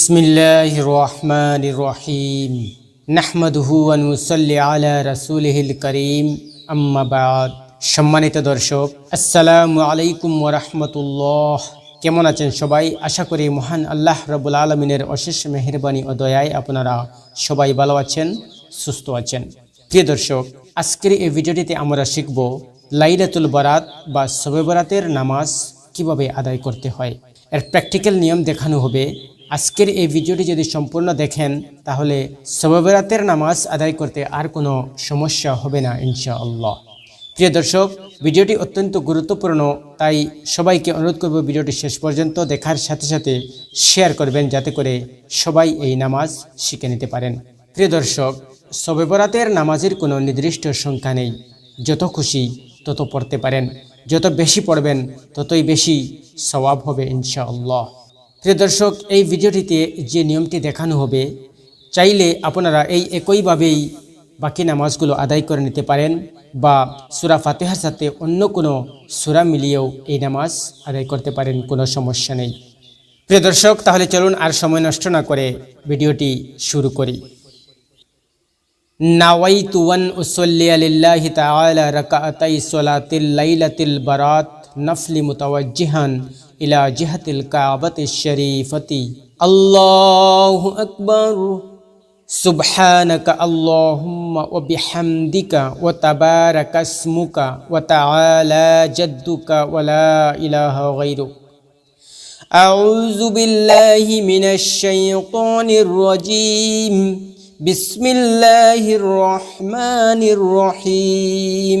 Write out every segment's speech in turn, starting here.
بسم الله الرحمن الرحيم نحمده ونصلي على رسوله الكريم أما بعد সম্মানিত দর্শক আসসালামু আলাইকুম ওরহমতুল্লাহ কেমন আছেন সবাই আশা করি মহান আল্লাহ রবুল আলমিনের অশেষ মেহরবানি ও দয়ায় আপনারা সবাই ভালো আছেন সুস্থ আছেন প্রিয় দর্শক আজকের এই ভিডিওটিতে আমরা শিখব লাইলাতুল বারাত বা শবে বরাতের নামাজ কিভাবে আদায় করতে হয় এর প্র্যাকটিক্যাল নিয়ম দেখানো হবে আজকের এই ভিডিওটি যদি সম্পূর্ণ দেখেন, তাহলে শবে বরাতের নামাজ আদায় করতে আর কোনো সমস্যা হবে না, ইনশাআল্লাহ। প্রিয় দর্শক, ভিডিওটি অত্যন্ত গুরুত্বপূর্ণ, তাই সবাইকে অনুরোধ করব ভিডিওটি শেষ পর্যন্ত দেখার সাথে সাথে শেয়ার করবেন, যাতে করে সবাই এই নামাজ শিখে নিতে পারেন। প্রিয় দর্শক শবে বরাতের নামাজের কোনো নির্দিষ্ট সংখ্যা নেই। যত খুশি তত পড়তে পারেন। যত বেশি পড়বেন, ততই বেশি সওয়াব হবে, ইনশাআল্লাহ। প্রিয় দর্শক, এই ভিডিওটিতে যে নিয়মটি দেখানো হবে, চাইলে আপনারা এই একইভাবেই বাকি নামাজগুলো আদায় করে নিতে পারেন বা সুরা ফাতেহার সাথে অন্য কোনো সুরা মিলিয়েও এই নামাজ আদায় করতে পারেন, কোনো সমস্যা নেই। প্রিয় দর্শক, তাহলে চলুন আর সময় নষ্ট না করে ভিডিওটি শুরু করি। নাওয়াইতু ওয়ান উসল্লিয়া তাআলা রাকাতাই সলাতিল লাইলাতিল বারাত নফলি মুতাওয়াজ্জিহান ইলা জিহাতিল কাবাতিশ শরীফতি আল্লাহু আকবার سبحانك اللهم وبحمدك وتبارك اسمك وتعالى جدك ولا إله غيرك أعوذ بالله من الشيطان الرجيم بسم الله الرحمن الرحيم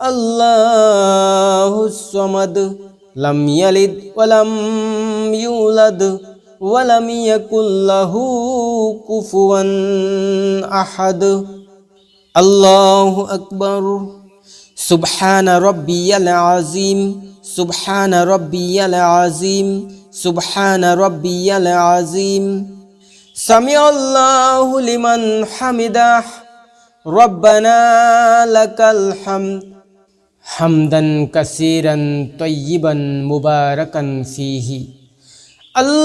আল্লাহসমাদ লাম ইয়ালিদ ওয়ালাম ইউলাদ ওয়ালাম ইয়াকুল্লাহু কুফুয়ান আহাদ। আল্লাহু আকবার। সুবহান রব্বিয়াল আজিম সুবহান রব্বিয়াল আজিম সুবহান রব্বিয়াল আজিম সামি আল্লাহু লিমান হামিদাহ। রব্বানা লাকাল হামদ। حمدا كثيرا طيبا مباركا فيه. الله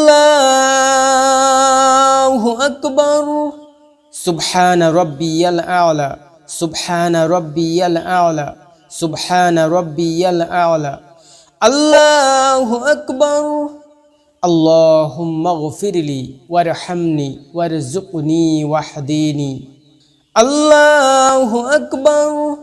أكبر. سبحان ربي الأعلى. سبحان ربي الأعلى. سبحان ربي الأعلى. الله أكبر. اللهم اغفر لي وارحمني وارزقني واهديني الله أكبر.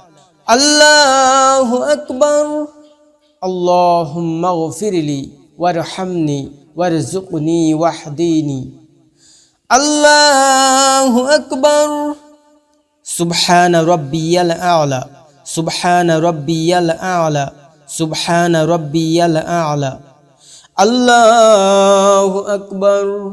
الله أكبر اللهم اغفر لي وارحمني وارزقني واهديني الله أكبر سبحان ربي الأعلى سبحان ربي الأعلى سبحان ربي الأعلى الله أكبر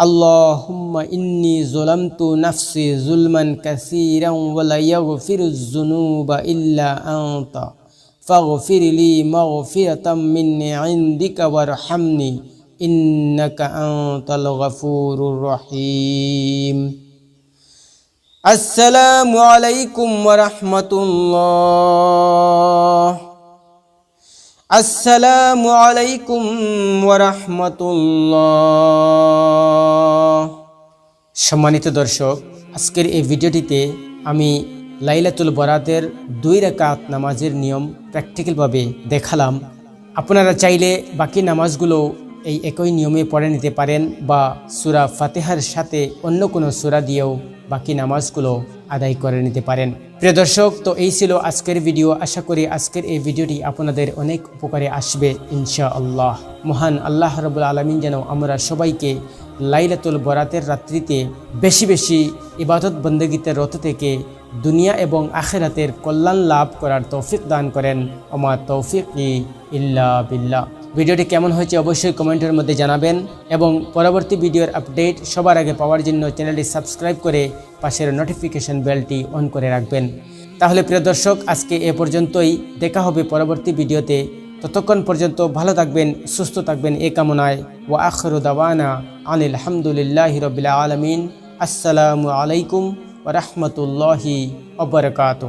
اللهم إني ظلمت نفسي ظلما كثيرا ولا يغفر الذنوب إلا أنت فاغفر لي مغفرة من عندك وارحمني إنك أنت الغفور الرحيم السلام عليكم ورحمة الله আসসালামু আলাইকুম ওরহমতুল্লাহ সম্মানিত দর্শক, আজকের এই ভিডিওটিতে আমি লাইলাতুল বরাতের দুই রেকাত নামাজের নিয়ম প্র্যাকটিক্যালভাবে দেখালাম। আপনারা চাইলে বাকি নামাজগুলো এই একই নিয়মে পড়ে নিতে পারেন বা সুরা ফাতেহার সাথে অন্য কোনো সুরা দিয়েও বাকি নামাজগুলো আদায় করে নিতে পারেন। প্রিয় দর্শক, তো এই ছিল আজকের ভিডিও। আশা করি আজকের এই ভিডিওটি আপনাদের অনেক উপকারে আসবে ইনশা আল্লাহ মহান আল্লাহ রবুল আলমিন যেন আমরা সবাইকে লাইলাতুল বরাতের রাত্রিতে বেশি বেশি ইবাদত বন্দগীতে রত থেকে দুনিয়া এবং আখেরাতের কল্যাণ লাভ করার তৌফিক দান করেন। ওমা তৌফিক ইল্লা বিল্লাহ। ভিডিওটি কেমন হয়েছে অবশ্যই কমেন্টের মধ্যে জানাবেন এবং পরবর্তী ভিডিওর আপডেট সবার আগে পাওয়ার জন্য চ্যানেলটি সাবস্ক্রাইব করে পাশের নোটিফিকেশন বেলটি অন করে রাখবেন। তাহলে প্রিয় দর্শক, আজকে এ পর্যন্তই। দেখা হবে পরবর্তী ভিডিওতে। ততক্ষণ পর্যন্ত ভালো থাকবেন, সুস্থ থাকবেন এ কামনায়। ও আখরু দাওয়ানা আনিল আলহামদুলিল্লাহ রবিল আলমিন। আসসালামু আলাইকুম ওরহমতুল্লাহি ওবরকাত